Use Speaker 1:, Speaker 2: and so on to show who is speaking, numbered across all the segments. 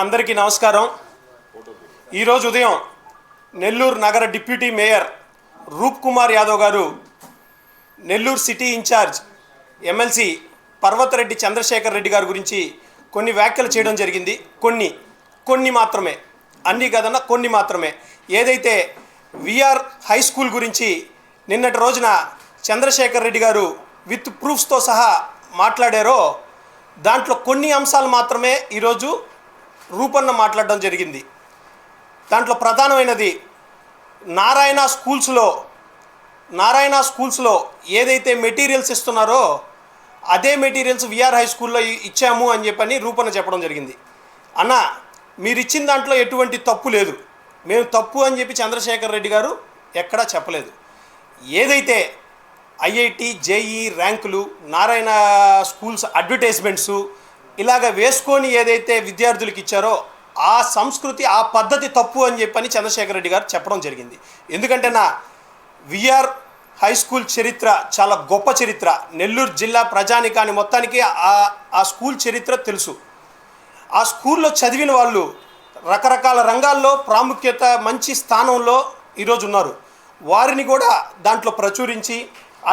Speaker 1: అందరికీ నమస్కారం. ఈరోజు ఉదయం నెల్లూరు నగర డిప్యూటీ మేయర్ రూప్ కుమార్ యాదవ్ గారు Nellore city incharge MLC Parvathareddy Chandrasekhar Reddy గారి గురించి కొన్ని వ్యాఖ్యలు చేయడం జరిగింది. కొన్ని కొన్ని మాత్రమే. అన్నీ కదన్నా కొన్ని మాత్రమే. ఏదైతే విఆర్ హై స్కూల్ గురించి నిన్నటి రోజున చంద్రశేఖర్ రెడ్డి గారు విత్ ప్రూఫ్స్తో సహా మాట్లాడారో దాంట్లో కొన్ని అంశాలు మాత్రమే ఈరోజు రూపన్న మాట్లాడడం జరిగింది. దాంట్లో ప్రధానమైనది నారాయణ స్కూల్స్లో నారాయణ స్కూల్స్లో ఏదైతే మెటీరియల్స్ ఇస్తున్నారో అదే మెటీరియల్స్ విఆర్ హై స్కూల్లో ఇచ్చాము అని చెప్పని రూపన్న చెప్పడం జరిగింది. అన్న మీరు ఇచ్చిన దాంట్లో ఎటువంటి తప్పు లేదు. మేము తప్పు అని చెప్పి చంద్రశేఖర్ రెడ్డి గారు ఎక్కడా చెప్పలేదు. ఏదైతే ఐఐటి జేఈ ర్యాంకులు నారాయణ స్కూల్స్ అడ్వర్టైజ్మెంట్సు ఇలాగ వేసుకొని ఏదైతే విద్యార్థులకు ఇచ్చారో ఆ సంస్కృతి ఆ పద్ధతి తప్పు అని చెప్పని చంద్రశేఖర రెడ్డి గారు చెప్పడం జరిగింది. ఎందుకంటే నా విఆర్ హై స్కూల్ చరిత్ర చాలా గొప్ప చరిత్ర. నెల్లూరు జిల్లా ప్రజానికాని మొత్తానికి ఆ ఆ స్కూల్ చరిత్ర తెలుసు. ఆ స్కూల్లో చదివిన వాళ్ళు రకరకాల రంగాల్లో ప్రాముఖ్యత మంచి స్థానంలో ఈరోజు ఉన్నారు. వారిని కూడా దాంట్లో ప్రచురించి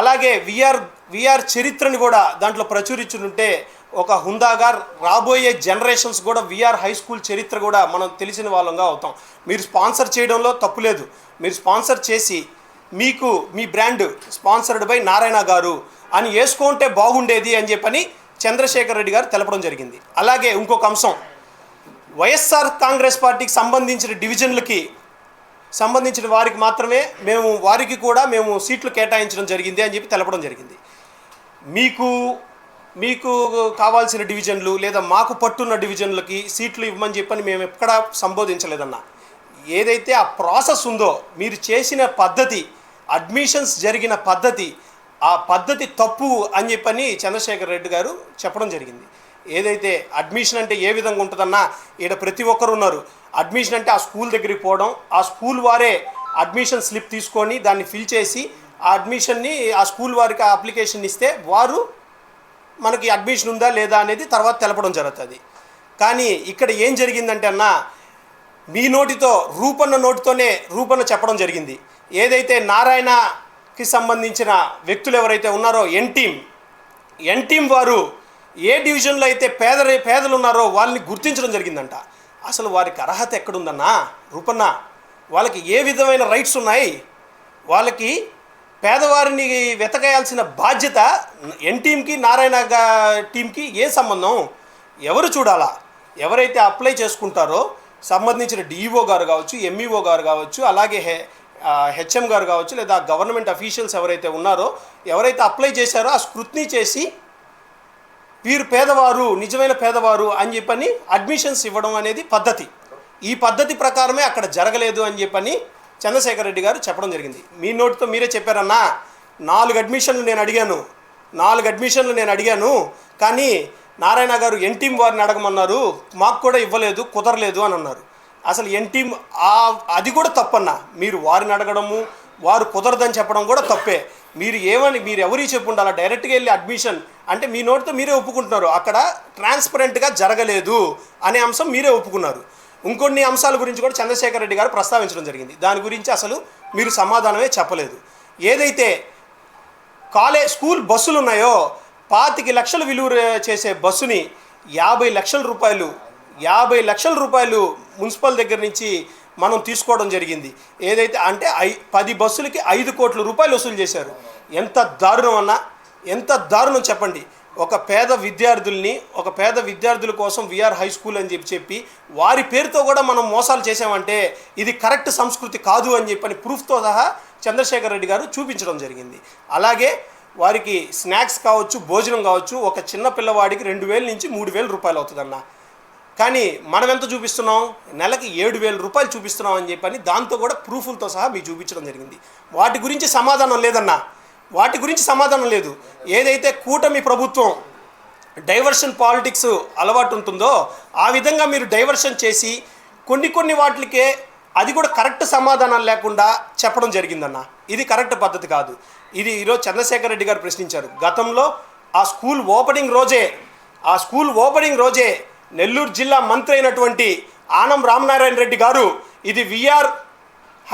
Speaker 1: అలాగే విఆర్ విఆర్ చరిత్రని కూడా దాంట్లో ప్రచురించుంటే ఒక హుందాగా రాబోయే జనరేషన్స్ కూడా విఆర్ హై స్కూల్ చరిత్ర కూడా మనం తెలిసిన వాళ్ళంగా అవుతాం. మీరు స్పాన్సర్ చేయడంలో తప్పు లేదు. మీరు స్పాన్సర్ చేసి మీకు మీ బ్రాండ్ స్పాన్సర్డ్ బై నారాయణ గారు అని వేసుకుంటే బాగుండేది అని చెప్పని చంద్రశేఖర్ రెడ్డి గారు తెలపడం జరిగింది. అలాగే ఇంకొక అంశం. వైఎస్ఆర్ కాంగ్రెస్ పార్టీకి సంబంధించిన డివిజన్లకి సంబంధించిన వారికి మాత్రమే మేము వారికి కూడా మేము సీట్లు కేటాయించడం జరిగింది అని చెప్పి తెలపడం జరిగింది. మీకు మీకు కావాల్సిన డివిజన్లు లేదా మాకు పట్టున్న డివిజన్లకి సీట్లు ఇవ్వమని చెప్పని మేము ఎక్కడా సంబోధించలేదన్నా. ఏదైతే ఆ ప్రాసెస్ ఉందో మీరు చేసిన పద్ధతి అడ్మిషన్స్ జరిగిన పద్ధతి ఆ పద్ధతి తప్పు అని చెప్పని చంద్రశేఖర్ రెడ్డి గారు చెప్పడం జరిగింది. ఏదైతే అడ్మిషన్ అంటే ఏ విధంగా ఉంటుందన్నా ఈడ ప్రతి ఒక్కరు ఉన్నారు. అడ్మిషన్ అంటే ఆ స్కూల్ దగ్గరికి పోవడం ఆ స్కూల్ వారే అడ్మిషన్ స్లిప్ తీసుకొని దాన్ని ఫిల్ చేసి ఆ అడ్మిషన్ని ఆ స్కూల్ వారికి ఆ అప్లికేషన్ ఇస్తే వారు మనకి అడ్మిషన్ ఉందా లేదా అనేది తర్వాత తెలపడం జరుగుతుంది. కానీ ఇక్కడ ఏం జరిగిందంటే అన్న మీ నోటితో రూపన్న నోటితోనే రూపన్న చెప్పడం జరిగింది. ఏదైతే నారాయణకి సంబంధించిన వ్యక్తులు ఎవరైతే ఉన్నారో ఎన్ టీమ్ ఎన్ టీం వారు ఏ డివిజన్లో అయితే పేద పేదలు ఉన్నారో వాళ్ళని గుర్తించడం జరిగిందంట. అసలు వారికి అర్హత ఎక్కడుందన్నా? రూపన్న వాళ్ళకి ఏ విధమైన రైట్స్ ఉన్నాయి? వాళ్ళకి పేదవారిని వెతకేయాల్సిన బాధ్యత ఎన్ టీంకి నారాయణ టీంకి ఏ సంబంధం? ఎవరు చూడాలా? ఎవరైతే అప్లై చేసుకుంటారో సంబంధించిన డిఈఓ గారు కావచ్చు ఎంఈఓ గారు కావచ్చు అలాగే హె హెచ్ఎం గారు కావచ్చు లేదా గవర్నమెంట్ అఫీషియల్స్ ఎవరైతే ఉన్నారో ఎవరైతే అప్లై చేశారో ఆ స్క్రూత్నీ చేసి వీరు పేదవారు నిజమైన పేదవారు అని చెప్పని అడ్మిషన్స్ ఇవ్వడం అనేది పద్ధతి. ఈ పద్ధతి ప్రకారమే అక్కడ జరగలేదు అని చెప్పని చంద్రశేఖర్ రెడ్డి గారు చెప్పడం జరిగింది. మీ నోటితో మీరే చెప్పారన్నా నాలుగు అడ్మిషన్లు నేను అడిగాను. నాలుగు అడ్మిషన్లు నేను అడిగాను. కానీ నారాయణ గారు ఎన్టీఎం వారిని అడగమన్నారు. మాకు కూడా ఇవ్వలేదు కుదరలేదు అని అన్నారు. అసలు ఎన్టీఎం ఆ అది కూడా తప్పన్నా. మీరు వారిని అడగడము వారు కుదరదని చెప్పడం కూడా తప్పే. మీరు ఏమని మీరు ఎవరికి చెప్పు అలా డైరెక్ట్గా వెళ్ళి అడ్మిషన్ అంటే మీ నోటితో మీరే ఒప్పుకుంటున్నారు. అక్కడ ట్రాన్స్పరెంట్గా జరగలేదు అనే అంశం మీరే ఒప్పుకున్నారు. ఇంకొన్ని అంశాల గురించి కూడా చంద్రశేఖర్ రెడ్డి గారు ప్రస్తావించడం జరిగింది. దాని గురించి అసలు మీరు సమాధానమే చెప్పలేదు. ఏదైతే కాలేజ్ స్కూల్ బస్సులు ఉన్నాయో పాతిక లక్షలు విలువ చేసే బస్సుని యాభై లక్షల రూపాయలు యాభై లక్షల రూపాయలు మున్సిపల్ దగ్గర నుంచి మనం తీసుకోవడం జరిగింది. ఏదైతే అంటే ఐ పది బస్సులకి ఐదు కోట్ల రూపాయలు వసూలు చేశారు. ఎంత దారుణం అన్నా ఎంత దారుణం చెప్పండి. ఒక పేద విద్యార్థుల్ని ఒక పేద విద్యార్థుల కోసం విఆర్ హై స్కూల్ అని చెప్పి చెప్పి వారి పేరుతో కూడా మనం మోసాలు చేసామంటే ఇది కరెక్ట్ సంస్కృతి కాదు అని చెప్పని ప్రూఫ్తో సహా చంద్రశేఖర్ రెడ్డి గారు చూపించడం జరిగింది. అలాగే వారికి స్నాక్స్ కావచ్చు భోజనం కావచ్చు ఒక చిన్న పిల్లవాడికి రెండు వేల నుంచి మూడు వేల రూపాయలు అవుతుందన్న. కానీ మనం ఎంత చూపిస్తున్నాం? నెలకి ఏడు వేల రూపాయలు చూపిస్తున్నాం అని చెప్పని దాంతో కూడా ప్రూఫ్లతో సహా మీకు చూపించడం జరిగింది. వాటి గురించి సమాధానం లేదన్నా. వాటి గురించి సమాధానం లేదు. ఏదైతే కూటమి ప్రభుత్వం డైవర్షన్ పాలిటిక్స్ అలవాటు ఉంటుందో ఆ విధంగా మీరు డైవర్షన్ చేసి కొన్ని కొన్ని వాటికే అది కూడా కరెక్ట్ సమాధానం లేకుండా చెప్పడం జరిగిందన్న. ఇది కరెక్ట్ పద్ధతి కాదు. ఇది ఈరోజు చంద్రశేఖర్ రెడ్డి గారు ప్రశ్నించారు. గతంలో ఆ స్కూల్ ఓపెనింగ్ రోజే ఆ స్కూల్ ఓపెనింగ్ రోజే నెల్లూరు జిల్లా మంత్రి అయినటువంటి ఆనం రామనారాయణ రెడ్డి గారు ఇది విఆర్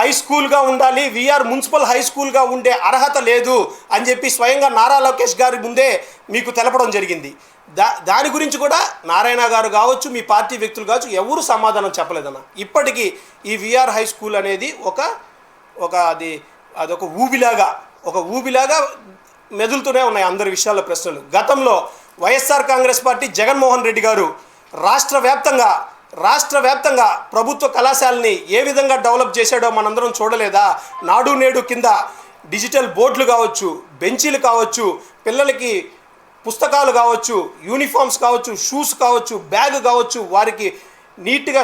Speaker 1: హై స్కూల్గా ఉండాలి విఆర్ మున్సిపల్ హై స్కూల్గా ఉండే అర్హత లేదు అని చెప్పి స్వయంగా నారా లోకేష్ గారి ముందే మీకు తెలపడం జరిగింది. దా దాని గురించి కూడా నారాయణ గారు కావచ్చు మీ పార్టీ వ్యక్తులు కావచ్చు ఎవరు సమాధానం చెప్పలేదన్న. ఇప్పటికీ ఈ విఆర్ హై స్కూల్ అనేది ఒక ఒక అది అదొక ఊబిలాగా ఒక ఊబిలాగా మెదులుతూనే ఉన్నాయి అందరి విషయాల్లో ప్రశ్నలు. గతంలో వైఎస్ఆర్ కాంగ్రెస్ పార్టీ జగన్మోహన్ రెడ్డి గారు రాష్ట్ర వ్యాప్తంగా రాష్ట్ర వ్యాప్తంగా ప్రభుత్వ కళాశాలని ఏ విధంగా డెవలప్ చేశాడో మనందరం చూడలేదా? నాడు నేడు కింద డిజిటల్ బోర్డులు కావచ్చు బెంచీలు కావచ్చు పిల్లలకి పుస్తకాలు కావచ్చు యూనిఫామ్స్ కావచ్చు షూస్ కావచ్చు బ్యాగ్ కావచ్చు వారికి నీట్గా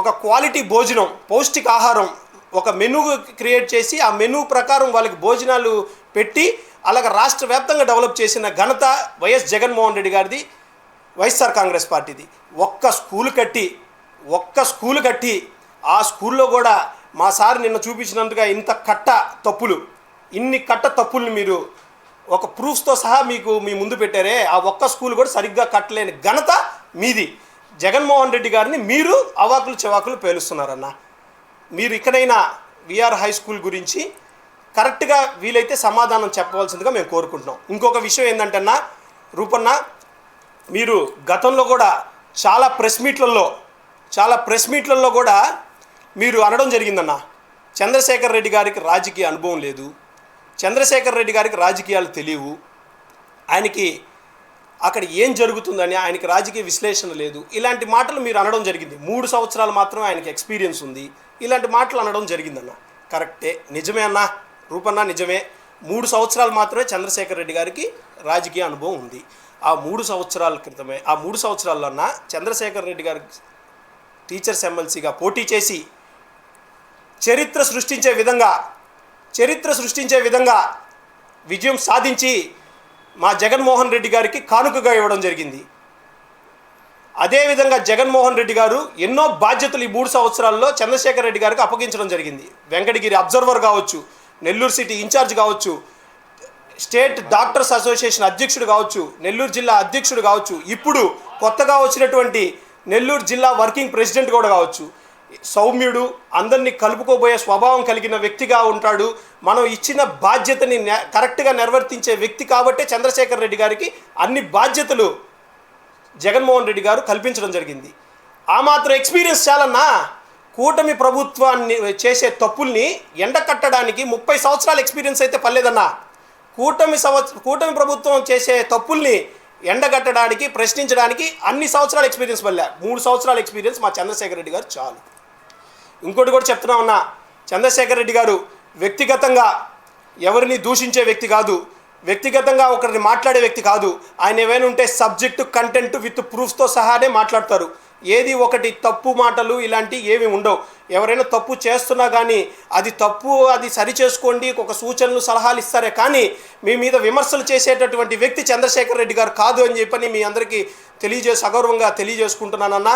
Speaker 1: ఒక క్వాలిటీ భోజనం పౌష్టికాహారం ఒక మెనూ క్రియేట్ చేసి ఆ మెనూ ప్రకారం వాళ్ళకి భోజనాలు పెట్టి అలాగ రాష్ట్ర వ్యాప్తంగా డెవలప్ చేసిన ఘనత వైఎస్ జగన్మోహన్ రెడ్డి గారిది. వైఎస్ఆర్ కాంగ్రెస్ పార్టీది. ఒక్క స్కూల్ కట్టి ఒక్క స్కూల్ కట్టి ఆ స్కూల్లో కూడా మా సార్ నిన్న చూపించినందుగా ఇంత కట్ట తప్పులు. ఇన్ని కట్ట తప్పుల్ని మీరు ఒక ప్రూఫ్స్తో సహా మీకు మీ ముందు పెట్టారే. ఆ ఒక్క స్కూల్ కూడా సరిగ్గా కట్టలేని ఘనత మీది. జగన్మోహన్ రెడ్డి గారిని మీరు అవాకులు చెవాకులు పేలుస్తున్నారన్న. మీరు ఇక్కడైనా విఆర్ హై స్కూల్ గురించి కరెక్ట్గా వీలైతే సమాధానం చెప్పవలసిందిగా మేము కోరుకుంటున్నాం. ఇంకొక విషయం ఏంటంటన్నా రూపన్న మీరు గతంలో కూడా చాలా ప్రెస్ మీట్లలో చాలా ప్రెస్ మీట్లలో కూడా మీరు అనడం జరిగిందన్న. చంద్రశేఖర్ రెడ్డి గారికి రాజకీయ అనుభవం లేదు. చంద్రశేఖర్ రెడ్డి గారికి రాజకీయాలు తెలియవు. ఆయనకి అక్కడ ఏం జరుగుతుందని ఆయనకి రాజకీయ విశ్లేషణ లేదు. ఇలాంటి మాటలు మీరు అనడం జరిగింది. మూడు సంవత్సరాలు మాత్రమే ఆయనకి ఎక్స్పీరియన్స్ ఉంది. ఇలాంటి మాటలు అనడం జరిగిందన్న. కరెక్టే. నిజమే అన్న. రూపన్న నిజమే. మూడు సంవత్సరాలు మాత్రమే చంద్రశేఖర్ రెడ్డి గారికి రాజకీయ అనుభవం ఉంది. ఆ మూడు సంవత్సరాల క్రితమే ఆ మూడు సంవత్సరాల్లోన చంద్రశేఖర్ రెడ్డి గారు టీచర్స్ ఎమ్మెల్సీగా పోటీ చేసి చరిత్ర సృష్టించే విధంగా చరిత్ర సృష్టించే విధంగా విజయం సాధించి మా జగన్మోహన్ రెడ్డి గారికి కానుకగా ఇవ్వడం జరిగింది. అదేవిధంగా జగన్మోహన్ రెడ్డి గారు ఎన్నో బాధ్యతలు ఈ మూడు సంవత్సరాల్లో చంద్రశేఖర్ రెడ్డి గారికి అప్పగించడం జరిగింది. వెంకటగిరి అబ్జర్వర్ కావచ్చు నెల్లూరు సిటీ ఇన్ఛార్జ్ కావచ్చు స్టేట్ డాక్టర్స్ అసోసియేషన్ అధ్యక్షుడు కావచ్చు నెల్లూరు జిల్లా అధ్యక్షుడు కావచ్చు ఇప్పుడు కొత్తగా వచ్చినటువంటి నెల్లూరు జిల్లా వర్కింగ్ ప్రెసిడెంట్ కూడా కావచ్చు. సౌమ్యుడు అందరినీ కలుపుకోబోయే స్వభావం కలిగిన వ్యక్తిగా ఉంటాడు. మనం ఇచ్చిన బాధ్యతని కరెక్ట్గా నిర్వర్తించే వ్యక్తి కాబట్టే చంద్రశేఖర్ రెడ్డి గారికి అన్ని బాధ్యతలు జగన్మోహన్ రెడ్డి గారు కల్పించడం జరిగింది. ఆ మాత్రం ఎక్స్పీరియన్స్ చాలన్నా? కూటమి ప్రభుత్వాన్ని చేసే తప్పుల్ని ఎండకట్టడానికి ముప్పై సంవత్సరాల ఎక్స్పీరియన్స్ అయితే పర్లేదన్నా. కూటమి సంవత్సర కూటమి ప్రభుత్వం చేసే తప్పుల్ని ఎండగట్టడానికి ప్రశ్నించడానికి అన్ని సంవత్సరాల ఎక్స్పీరియన్స్ వల్ల మూడు సంవత్సరాల ఎక్స్పీరియన్స్ మా చంద్రశేఖర రెడ్డి గారు చాలు. ఇంకోటి కూడా చెప్తున్నా ఉన్నా చంద్రశేఖర్ రెడ్డి గారు వ్యక్తిగతంగా ఎవరిని దూషించే వ్యక్తి కాదు. వ్యక్తిగతంగా ఒకరిని మాట్లాడే వ్యక్తి కాదు. ఆయన ఏమైనా ఉంటే సబ్జెక్టు కంటెంట్ విత్ ప్రూఫ్తో సహానే మాట్లాడతారు. ఏది ఒకటి తప్పు మాటలు ఇలాంటి ఏమి ఉండవు. ఎవరైనా తప్పు చేస్తున్నా కానీ అది తప్పు అది సరి చేసుకోండి ఒక సూచనలు సలహాలు ఇస్తారే కానీ మీ మీద విమర్శలు చేసేటటువంటి వ్యక్తి చంద్రశేఖర్ రెడ్డి గారు కాదు అని చెప్పని మీ అందరికీ తెలియజే సగౌరవంగా తెలియజేసుకుంటున్నానన్న.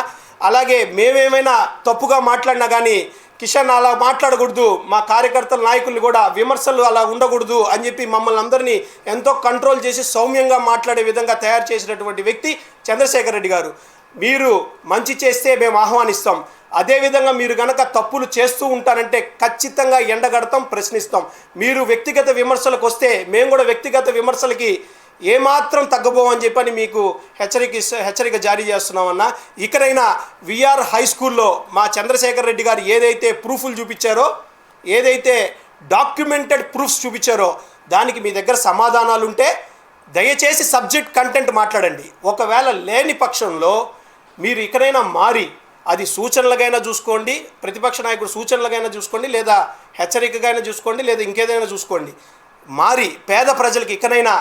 Speaker 1: అలాగే మేమేమైనా తప్పుగా మాట్లాడినా కానీ కిషన్ అలా మాట్లాడకూడదు మా కార్యకర్తల నాయకులు కూడా విమర్శలు అలా ఉండకూడదు అని చెప్పి మమ్మల్ని అందరినీ ఎంతో కంట్రోల్ చేసి సౌమ్యంగా మాట్లాడే విధంగా తయారు చేసినటువంటి వ్యక్తి చంద్రశేఖర్ రెడ్డి గారు. మీరు మంచి చేస్తే మేము ఆహ్వానిస్తాం. అదేవిధంగా మీరు గనక తప్పులు చేస్తూ ఉంటారంటే ఖచ్చితంగా ఎండగడతాం ప్రశ్నిస్తాం. మీరు వ్యక్తిగత విమర్శలకు వస్తే మేము కూడా వ్యక్తిగత విమర్శలకి ఏమాత్రం తగ్గబోమని చెప్పని మీకు హెచ్చరిక హెచ్చరిక జారీ చేస్తున్నామన్నా ఇకనైనా విఆర్ హై స్కూల్లో మా చంద్రశేఖర్ రెడ్డి గారు ఏదైతే ప్రూఫ్లు చూపించారో ఏదైతే డాక్యుమెంటెడ్ ప్రూఫ్స్ చూపించారో దానికి మీ దగ్గర సమాధానాలు ఉంటే దయచేసి సబ్జెక్ట్ కంటెంట్ మాట్లాడండి. ఒకవేళ లేని పక్షంలో మీరు ఇకనైనా మారి అది సూచనలుగైనా చూసుకోండి ప్రతిపక్ష నాయకుడు సూచనలుగైనా చూసుకోండి లేదా హెచ్చరికగానే చూసుకోండి లేదా ఇంకేదైనా చూసుకోండి. మారి పేద ప్రజలకు ఇకనైనా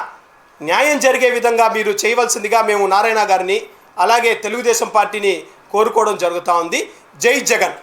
Speaker 1: న్యాయం జరిగే విధంగా మీరు చేయవలసిందిగా మేము నారాయణ గారిని అలాగే తెలుగుదేశం పార్టీని కోరుకోవడం జరుగుతూ ఉంది. జై జగన్.